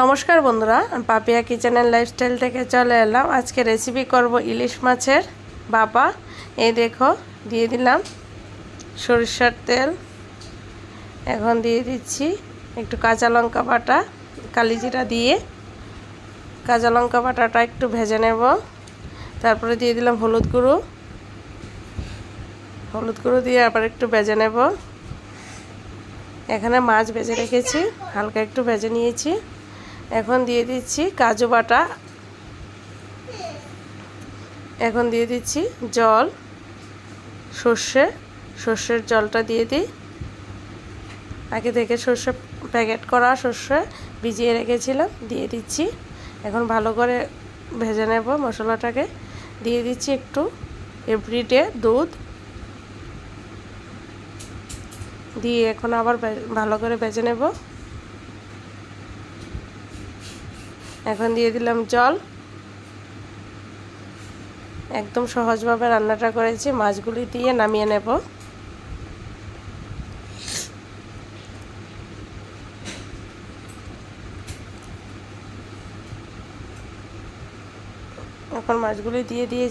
নমস্কার বন্ধুরা পাপিয়া কিচেনের লাইফস্টাইল থেকে চলে এলাম। আজকে রেসিপি করব ইলিশ মাছের। বাবা, এই দেখো, দিয়ে দিলাম সরিষার তেল। এখন দিয়ে দিচ্ছি একটু কাঁচা লঙ্কা বাটা কালিজিরা দিয়ে। কাঁচা লঙ্কা বাটাটা একটু ভেজে নেব। তারপরে দিয়ে দিলাম হলুদ গুঁড়ো। হলুদ গুঁড়ো দিয়ে আবার একটু ভেজে নেব। এখানে মাছ ভেজে রেখেছি, হালকা একটু ভেজে নিয়েছি। এখন দিয়ে দিচ্ছি কাজু বাটা। এখন দিয়ে দিচ্ছি জল, সর্ষে, সর্ষের জলটা দিয়ে দিই। আগে থেকে সর্ষে প্যাকেট করা সর্ষে ভিজিয়ে রেখেছিলাম, দিয়ে দিচ্ছি। এখন ভালো করে ভেজে নেব মশলাটাকে। দিয়ে দিচ্ছি একটু এভরিডে দুধ। দিয়ে এখন আবার ভালো করে ভেজে নেব। এখন দিয়ে দিলাম জল। একদম সহজভাবে রান্নাটা করেছি, মাছগুলি দিয়ে নামিয়ে নেব। এখন মাছগুলি দিয়ে দিয়েছি।